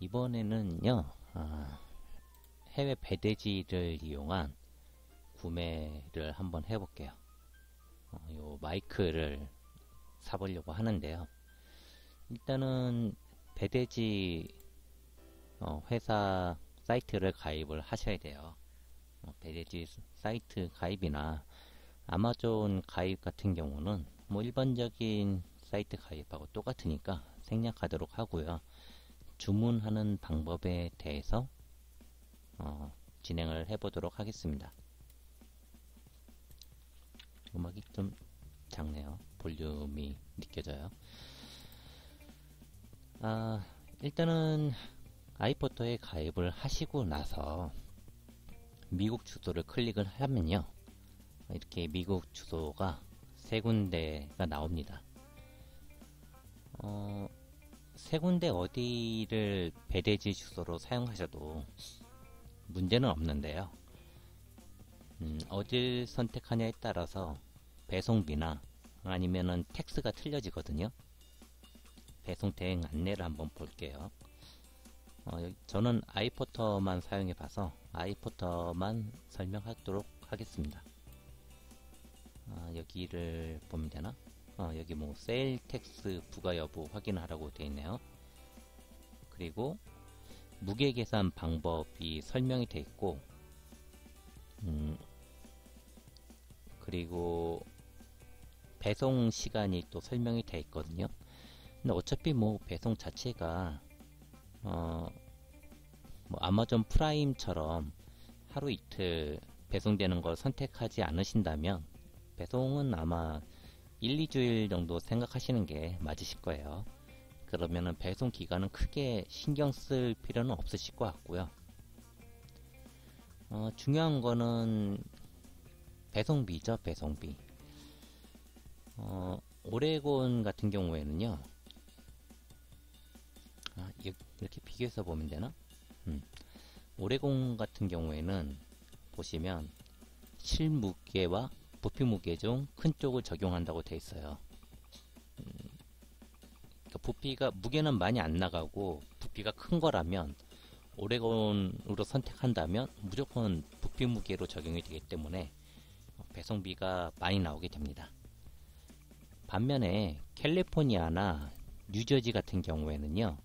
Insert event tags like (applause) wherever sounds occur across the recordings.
이번에는요, 아, 해외 배대지를 이용한 구매를 한번 해볼게요. 어, 요 마이크를 사보려고 하는데요. 일단은 배대지 어, 회사 사이트를 가입을 하셔야 돼요. 어, 배대지 사이트 가입이나 아마존 가입 같은 경우는 뭐 일반적인 사이트 가입하고 똑같으니까 생략하도록 하고요. 주문하는 방법에 대해서 어, 진행을 해보도록 하겠습니다. 음악이 좀 작네요. 볼륨이 느껴져요. 아, 일단은 아이포터에 가입을 하시고 나서 미국 주소를 클릭을 하면요. 이렇게 미국 주소가 세 군데가 나옵니다. 어, 세 군데 어디를 배대지 주소로 사용하셔도 문제는 없는데요. 음, 어딜 선택하냐에 따라서 배송비나 아니면은 텍스가 틀려지거든요. 배송 대행 안내를 한번 볼게요. 어, 저는 아이포터만 사용해 봐서 아이포터만 설명하도록 하겠습니다. 아, 여기를 보면 되나? 어, 여기 뭐 세일 텍스 부가 여부 확인하라고 되어 있네요. 그리고 무게 계산 방법이 설명이 되어 있고 음, 그리고 배송 시간이 또 설명이 되어 있거든요. 근데 어차피 뭐 배송 자체가 어, 뭐 아마존 프라임처럼 하루 이틀 배송되는 걸 선택하지 않으신다면 배송은 아마 1, 2주일 정도 생각하시는 게 맞으실 거예요. 그러면은 배송 기간은 크게 신경 쓸 필요는 없으실 것 같고요. 어, 중요한 거는 배송비죠, 배송비. 어, 오레곤 같은 경우에는요, 아, 이렇게 비교해서 보면 되나? 음. 오레곤 같은 경우에는 보시면 실무게와 부피 무게 중 큰 쪽을 적용한다고 되어 있어요. 음, 그러니까 부피가 무게는 많이 안 나가고 부피가 큰 거라면 오레곤으로 선택한다면 무조건 부피 무게로 적용이 되기 때문에 배송비가 많이 나오게 됩니다. 반면에 캘리포니아나 뉴저지 같은 경우에는요,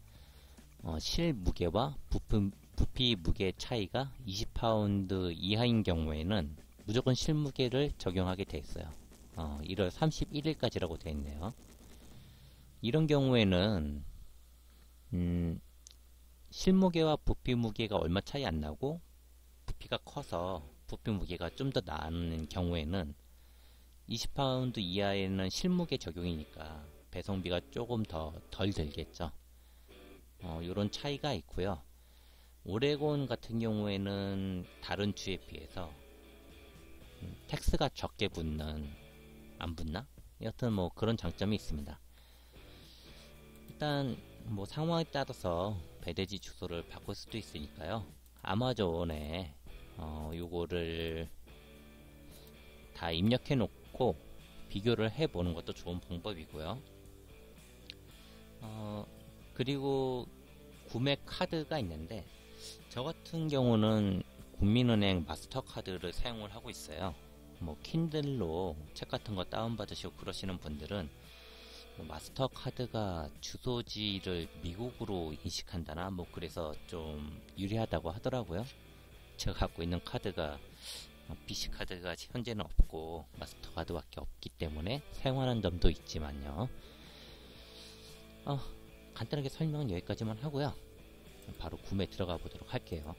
어, 실 무게와 부피, 부피 무게 차이가 20파운드 이하인 경우에는 무조건 실무게를 적용하게 돼 있어요. 어, 1월 31일까지라고 되어 있네요. 이런 경우에는 음, 실무게와 부피 무게가 얼마 차이 안 나고 부피가 커서 부피 무게가 좀 더 나는 경우에는 20파운드 이하에는 실무게 적용이니까 배송비가 조금 더 덜 들겠죠. 어, 이런 차이가 있고요. 오레곤 같은 경우에는 다른 주에 비해서 음, 텍스가 적게 붙는 안 붙나? 여튼 뭐 그런 장점이 있습니다. 일단 뭐 상황에 따라서 배대지 주소를 바꿀 수도 있으니까요. 아마존에 어, 요거를 다 입력해 놓고 비교를 해 보는 것도 좋은 방법이고요. 어, 그리고 구매 카드가 있는데 저 같은 경우는 국민은행 마스터카드를 사용을 하고 있어요. 뭐 킨들로 책 같은 거 다운받으시고 그러시는 분들은 뭐 마스터카드가 주소지를 미국으로 인식한다나 뭐 그래서 좀 유리하다고 하더라고요. 제가 갖고 있는 카드가 BC 카드가 현재는 없고 마스터카드밖에 없기 때문에 사용하는 점도 있지만요. 어, 간단하게 설명은 여기까지만 하고요. 바로 구매 들어가 보도록 할게요.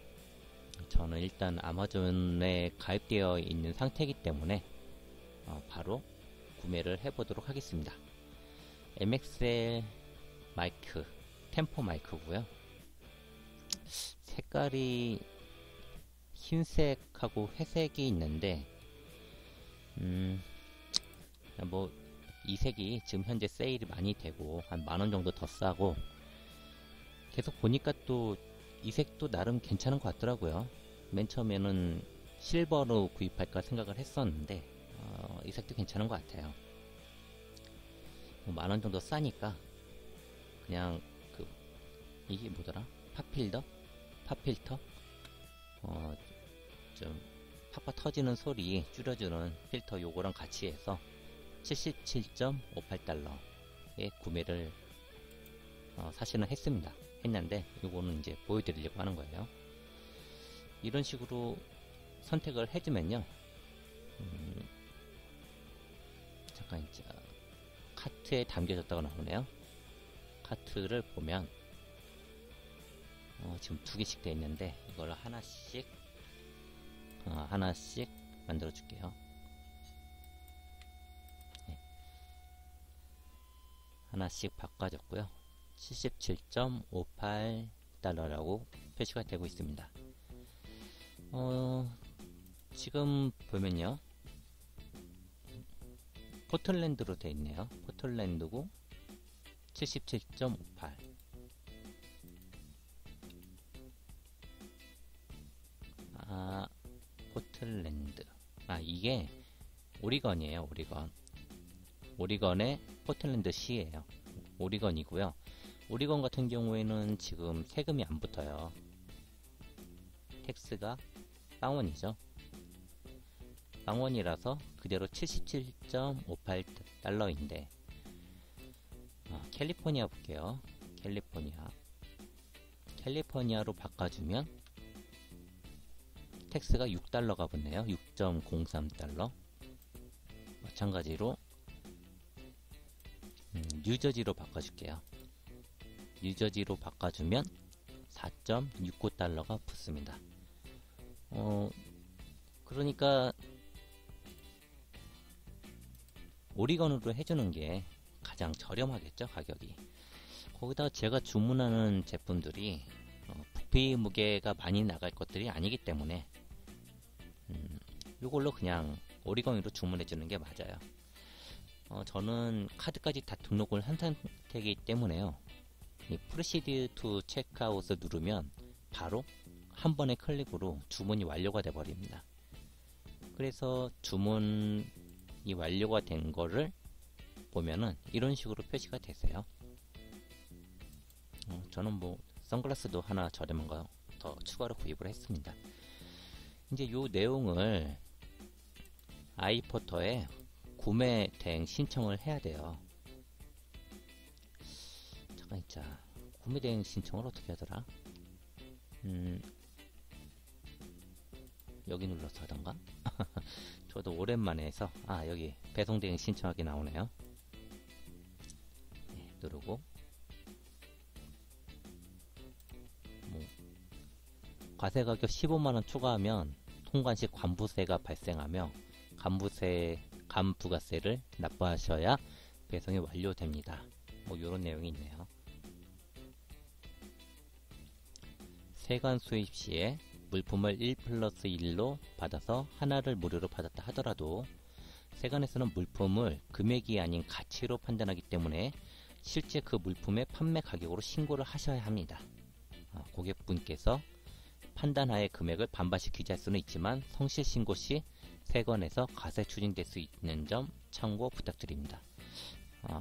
저는 일단 아마존에 가입되어 있는 상태이기 때문에 어, 바로 구매를 해보도록 하겠습니다. MXL 마이크, 템포 마이크고요. 색깔이 흰색하고 회색이 있는데 음, 뭐 이 색이 지금 현재 세일이 많이 되고 한 만원 정도 더 싸고 계속 보니까 또 이 색도 나름 괜찮은 것 같더라고요. 맨 처음에는 실버로 구입할까 생각을 했었는데 어, 이 색도 괜찮은 것 같아요. 뭐 만원 정도 싸니까 그냥 그 이게 뭐더라? 팝필더, 팝필터, 어, 좀 팍팍 터지는 소리 줄여주는 필터 요거랑 같이 해서 77.58달러에 구매를 어, 사실은 했습니다. 했는데 요거는 이제 보여드리려고 하는 거예요. 이런 식으로 선택을 해주면요. 음, 잠깐 이제 카트에 담겨졌다고 나오네요. 카트를 보면 어, 지금 두 개씩 되어 있는데 이걸 하나씩 어, 하나씩 만들어 줄게요. 네. 하나씩 바꿔줬고요. 77.58달러라고 표시가 되고 있습니다. 어, 지금 보면요. 포틀랜드로 되어 있네요. 포틀랜드고 77.58 아, 포틀랜드. 아, 이게 오리건이에요, 오리건. 오리건의 포틀랜드 시예요. 오리건이고요. 오리건 같은 경우에는 지금 세금이 안 붙어요. 텍스가 빵원이죠. 빵원이라서 그대로 77.58달러인데 어, 캘리포니아 볼게요. 캘리포니아 캘리포니아로 바꿔주면 텍스가 6달러가 붙네요. 6.03달러 마찬가지로 음, 뉴저지로 바꿔줄게요. 뉴저지로 바꿔주면 4.69달러가 붙습니다. 어, 그러니까 오리건으로 해주는 게 가장 저렴하겠죠 가격이. 거기다가 제가 주문하는 제품들이 어, 부피 무게가 많이 나갈 것들이 아니기 때문에 음, 이걸로 그냥 오리건으로 주문해 주는 게 맞아요. 어, 저는 카드까지 다 등록을 한 상태이기 때문에요. 이 프로시드 투 체크아웃을 누르면 바로 한 번의 클릭으로 주문이 완료가 돼 버립니다 그래서 주문이 완료가 된 거를 보면은 이런 식으로 표시가 되세요. 어, 저는 뭐 선글라스도 하나 저렴한 거 더 추가로 구입을 했습니다. 이제 요 내용을 아이포터에 구매 대행 신청을 해야 돼요. 잠깐 있자. 구매 대행 신청을 어떻게 하더라? 음, 여기 눌러서 하던가? (laughs) 저도 오랜만에 해서 아 여기 배송 대행 신청하기 나오네요. 네, 누르고 뭐 과세 가격 15만원 추가하면 통관 시 관부세가 발생하며 간부세 간부가세를 납부하셔야 배송이 완료됩니다. 뭐 이런 내용이 있네요. 세관 수입 시에 물품을 1 플러스 1로 받아서 하나를 무료로 받았다 하더라도 세관에서는 물품을 금액이 아닌 가치로 판단하기 때문에 실제 그 물품의 판매 가격으로 신고를 하셔야 합니다. 어, 고객분께서 판단하에 금액을 반반씩 기재할 수는 있지만 성실 신고 시 세관에서 과세 추징될 수 있는 점 참고 부탁드립니다. 어,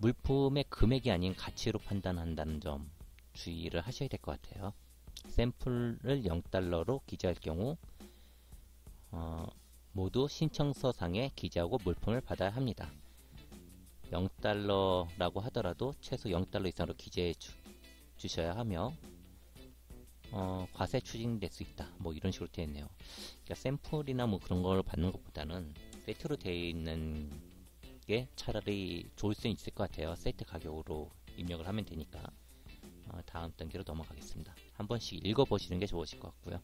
물품의 금액이 아닌 가치로 판단한다는 점 주의를 하셔야 될 것 같아요. 샘플을 0달러로 기재할 경우 어, 모두 신청서상에 기재하고 물품을 받아야 합니다. 0달러라고 하더라도 최소 0달러 이상으로 기재해 주, 셔야 하며 어, 과세 추징될 수 있다. 뭐 이런 식으로 되어 있네요. 그러니까 샘플이나 뭐 그런 걸 받는 것보다는 세트로 되어 있는 게 차라리 좋을 수 있을 것 같아요. 세트 가격으로 입력을 하면 되니까. 어, 다음 단계로 넘어가겠습니다. 한 번씩 읽어보시는 게 좋으실 것 같고요.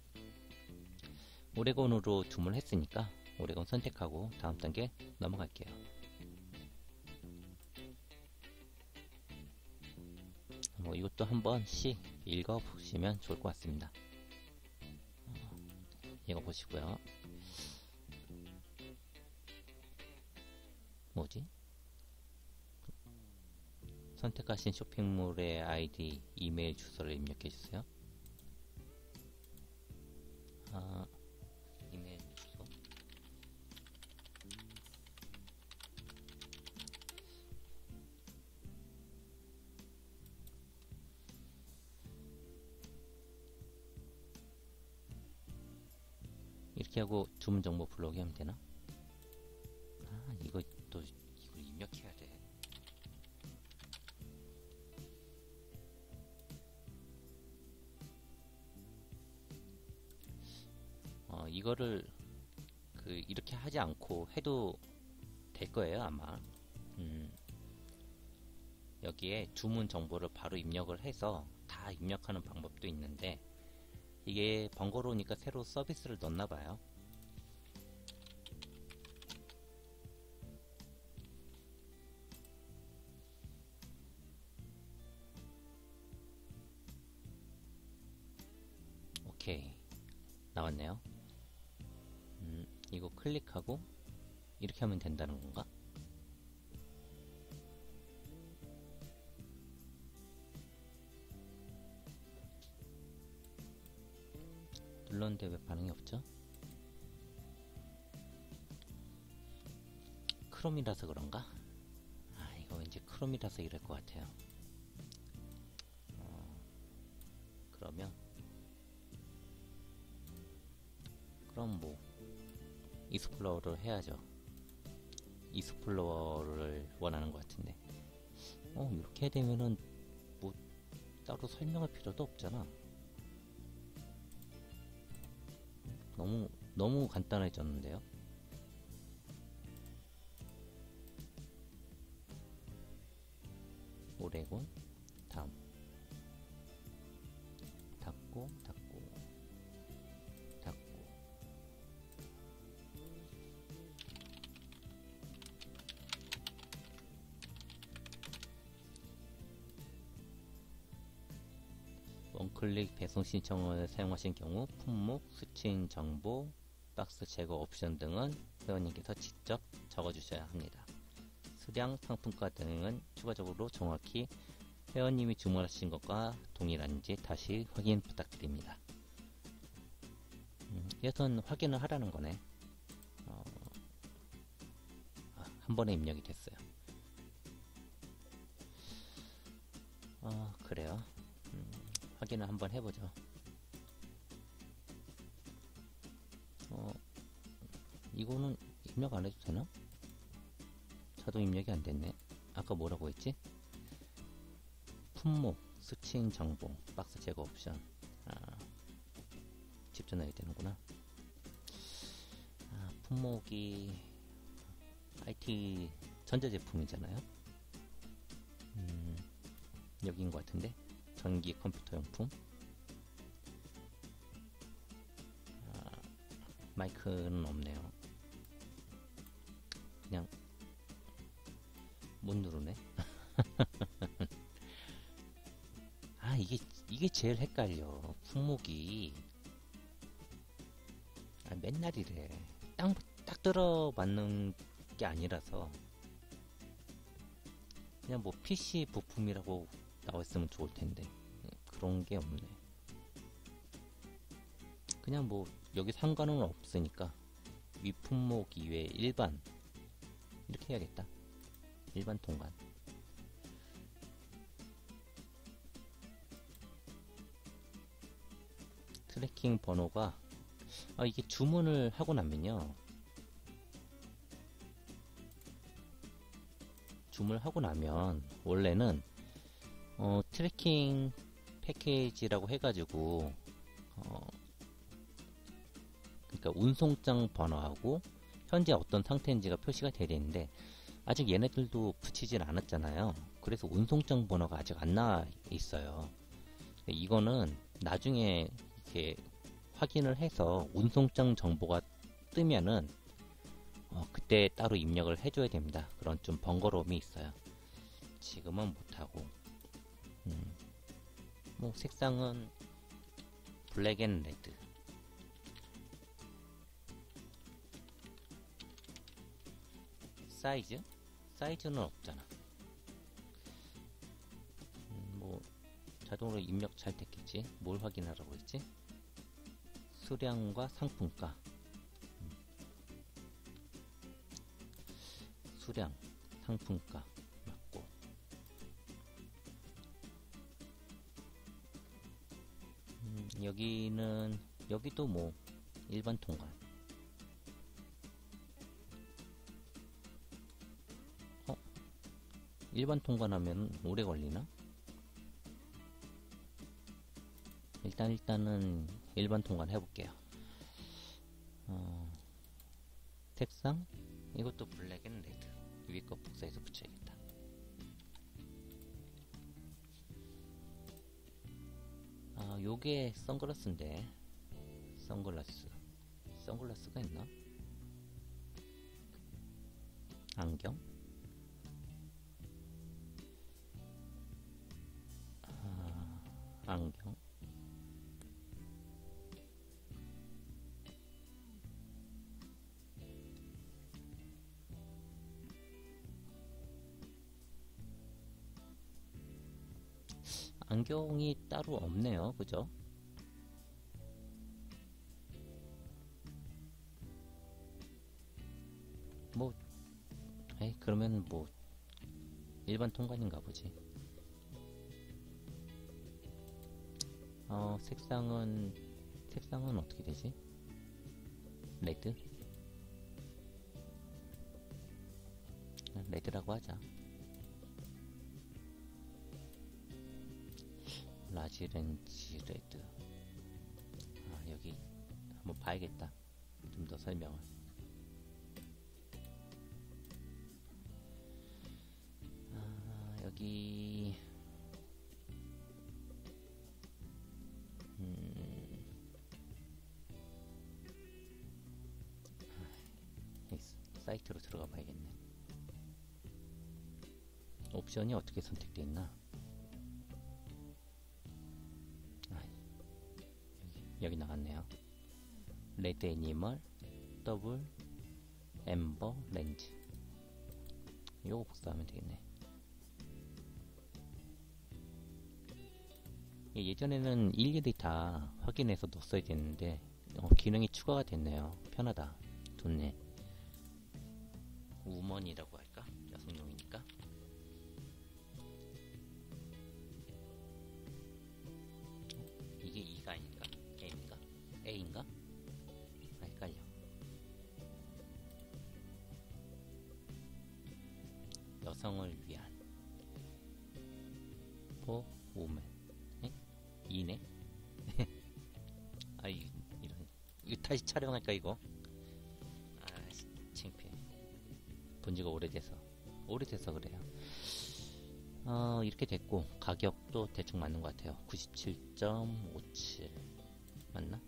오레곤으로 주문했으니까 오레곤 선택하고 다음 단계 넘어갈게요. 뭐 이것도 한 번씩 읽어보시면 좋을 것 같습니다. 어, 읽어보시고요. 뭐지? 선택하신 쇼핑몰의 아이디, 이메일 주소를 입력해 주세요. 아, 이메일 주소. 이렇게 하고 주문 정보 블로그 하면 되나? 해도 될 거예요 아마. 음. 여기에 주문 정보를 바로 입력을 해서 다 입력하는 방법도 있는데 이게 번거로우니까 새로 서비스를 넣나 봐요. 오케이 나왔네요. 음, 이거 클릭하고 이렇게 하면 된다는 건가? 눌렀는데 왜 반응이 없죠? 크롬이라서 그런가? 아 이거 왠지 크롬이라서 이럴 것 같아요 어, 그러면 그럼 뭐 이스플로어를 해야죠 이스플로어를 원하는 것 같은데. 어 이렇게 되면은 뭐 따로 설명할 필요도 없잖아. 너무 너무 간단해졌는데요. 오레곤 클릭 배송 신청을 사용하신 경우 품목, 수취인 정보, 박스 제거 옵션 등은 회원님께서 직접 적어주셔야 합니다. 수량, 상품가 등은 추가적으로 정확히 회원님이 주문하신 것과 동일한지 다시 확인 부탁드립니다. 음, 여튼 확인을 하라는 거네. 어, 아, 한 번에 입력이 됐어요. 아, 그래요. 확인을 한번 해보죠. 어, 이거는 입력 안 해도 되나? 자동 입력이 안 됐네. 아까 뭐라고 했지? 품목, 수치인 정보, 박스 제거 옵션. 아, 직접 넣어야 되는구나. 아, 품목이 IT 전자제품이잖아요. 음, 여기인 것 같은데. 전기 컴퓨터 용품. 아, 마이크는 없네요. 그냥 못 누르네. (laughs) 아 이게 이게 제일 헷갈려. 품목이. 아, 맨날 이래. 딱, 딱 들어맞는 게 아니라서 그냥 뭐 PC 부품이라고 나왔으면 좋을 텐데 그런 게 없네. 그냥 뭐 여기 상관은 없으니까 위 품목 이외 일반 이렇게 해야겠다. 일반 통관. 트래킹 번호가 아 이게 주문을 하고 나면요. 주문을 하고 나면 원래는 어, 트래킹 패키지라고 해가지고 어, 그러니까 운송장 번호하고 현재 어떤 상태인지가 표시가 되어 있는데 아직 얘네들도 붙이질 않았잖아요. 그래서 운송장 번호가 아직 안 나와 있어요. 이거는 나중에 이렇게 확인을 해서 운송장 정보가 뜨면은 어, 그때 따로 입력을 해줘야 됩니다. 그런 좀 번거로움이 있어요. 지금은 못하고 음, 뭐 색상은 블랙 앤 레드. 사이즈? 사이즈는 없잖아. 음, 뭐 자동으로 입력 잘 됐겠지? 뭘 확인하라고 했지? 수량과 상품가. 음. 수량 상품가 여기는 여기도 뭐 일반 통관. 어? 일반 통관하면 오래 걸리나? 일단 일단은 일반 통관 해볼게요. 어, 색상? 이것도 블랙 앤 레드. 위에 거 복사해서 붙여야겠다. 요게 선글라스인데. 선글라스. 선글라스가 있나? 안경? 안경이 따로 없네요. 그죠? 뭐, 에이, 그러면 뭐, 일반 통관인가 보지. 어, 색상은, 색상은 어떻게 되지? 레드? 아, 레드라고 하자. 라지 렌즈 레드. 아, 여기 한번 봐야겠다. 좀 더 설명을. 아, 여기 음, 아, 이 사이트로 들어가 봐야겠네. 옵션이 어떻게 선택돼 있나? 레드 애니멀, 더블, 엠버, 렌즈. 요거 복사하면 되겠네. 예전에는 일일이 다 확인해서 넣었어야 됐는데 어, 기능이 추가가 됐네요. 편하다. 좋네. 우먼이라고 할까? 다시 촬영할까 이거? 아 창피해. 본지가 오래돼서. 오래돼서 그래요. 어, 이렇게 됐고 가격도 대충 맞는 것 같아요. 97.57 맞나?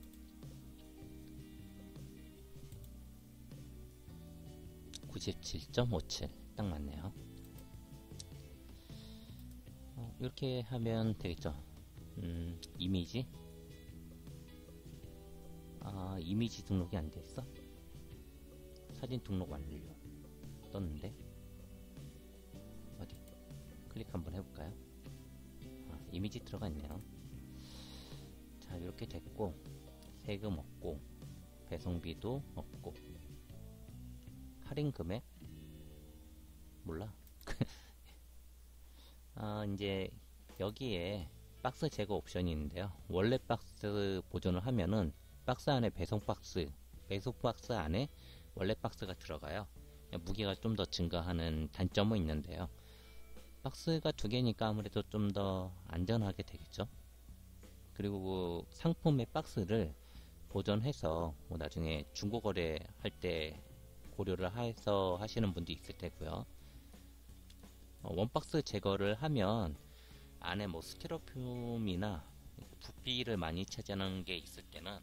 (97.57) 딱 맞네요. 어, 이렇게 하면 되겠죠. 음, 이미지 아 이미지 등록이 안 됐어? 사진 등록 완료. 떴는데? 어디? 클릭 한번 해볼까요? 아, 이미지 들어가 있네요. 자 이렇게 됐고 세금 없고 배송비도 없고. 할인 금액? 몰라. (laughs) 아 이제 여기에 박스 제거 옵션이 있는데요. 원래 박스 보존을 하면은 박스 안에 배송 박스 배송 박스 안에 원래 박스가 들어가요. 무게가 좀 더 증가하는 단점은 있는데요. 박스가 두 개니까 아무래도 좀 더 안전하게 되겠죠. 그리고 그 상품의 박스를 보존해서 뭐 나중에 중고거래 할 때 고려를 해서 하시는 분도 있을 테고요. 어, 원박스 제거를 하면 안에 뭐 스티로폼이나 부피를 많이 차지하는 게 있을 때는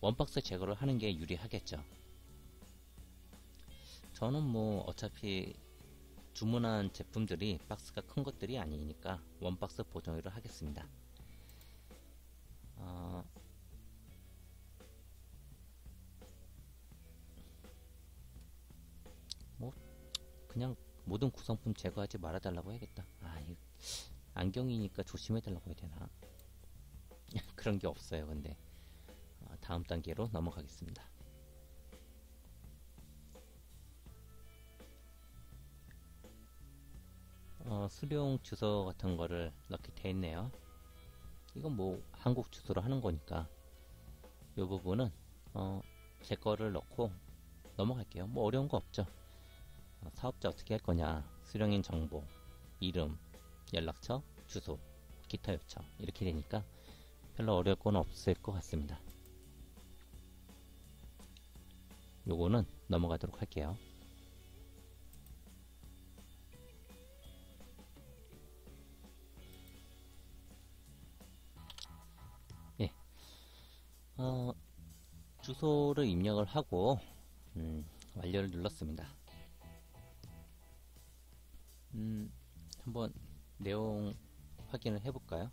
원박스 제거를 하는 게 유리하겠죠. 저는 뭐 어차피 주문한 제품들이 박스가 큰 것들이 아니니까 원박스 보정을 하겠습니다. 어, 뭐 그냥 모든 구성품 제거하지 말아달라고 해야겠다. 아 이, 안경이니까 조심해달라고 해야 되나? (laughs) 그런 게 없어요 근데. 어, 다음 단계로 넘어가겠습니다. 어, 수령 주소 같은 거를 넣게 돼 있네요. 이건 뭐 한국 주소로 하는 거니까 이 부분은 어, 제 거를 넣고 넘어갈게요. 뭐 어려운 거 없죠. 어, 사업자 어떻게 할 거냐. 수령인 정보 이름, 연락처, 주소, 기타 요청 이렇게 되니까 별로 어려울 건 없을 것 같습니다. 요거는 넘어가도록 할게요. 예. 어, 주소를 입력을 하고 음, 완료를 눌렀습니다. 음, 한번 내용 확인을 해볼까요?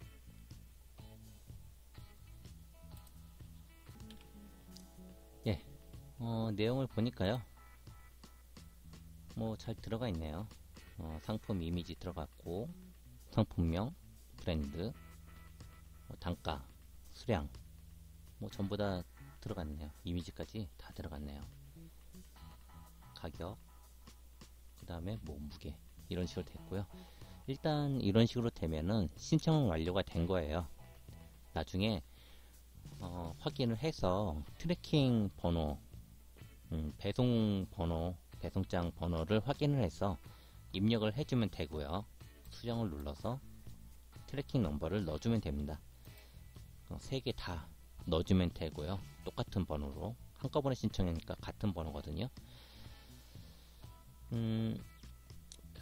어, 내용을 보니까요. 뭐 잘 들어가 있네요. 어, 상품 이미지 들어갔고 상품명, 브랜드, 뭐 단가, 수량 뭐 전부 다 들어갔네요. 이미지까지 다 들어갔네요. 가격, 그 다음에 뭐 무게 이런 식으로 됐고요. 일단 이런 식으로 되면은 신청 완료가 된 거예요. 나중에 어, 확인을 해서 트래킹 번호, 음, 배송 번호, 배송장 번호를 확인을 해서 입력을 해주면 되고요. 수정을 눌러서 트래킹 넘버를 넣어주면 됩니다. 어, 세개다 넣어주면 되고요. 똑같은 번호로 한꺼번에 신청하니까 같은 번호거든요. 음,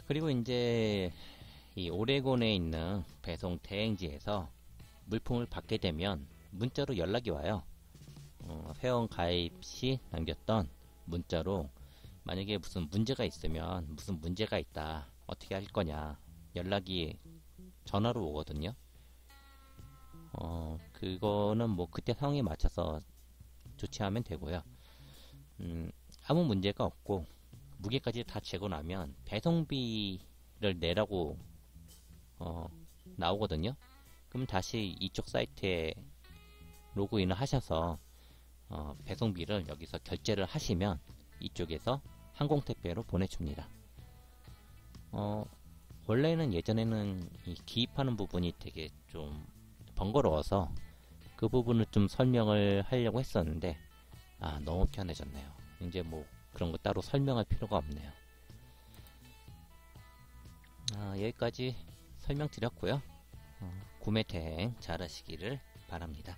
그리고 이제 이 오레곤에 있는 배송 대행지에서 물품을 받게 되면 문자로 연락이 와요. 어, 회원 가입 시 남겼던 문자로 만약에 무슨 문제가 있으면 무슨 문제가 있다 어떻게 할 거냐 연락이 전화로 오거든요. 어, 그거는 뭐 그때 상황에 맞춰서 조치하면 되고요. 음, 아무 문제가 없고 무게까지 다 재고 나면 배송비를 내라고 어, 나오거든요. 그럼 다시 이쪽 사이트에 로그인을 하셔서 어, 배송비를 여기서 결제를 하시면 이쪽에서 항공택배로 보내줍니다. 어, 원래는 예전에는 이 기입하는 부분이 되게 좀 번거로워서 그 부분을 좀 설명을 하려고 했었는데 아 너무 편해졌네요. 이제 뭐 그런 거 따로 설명할 필요가 없네요. 아, 여기까지 설명드렸고요. 어, 구매 대행 잘 하시기를 바랍니다.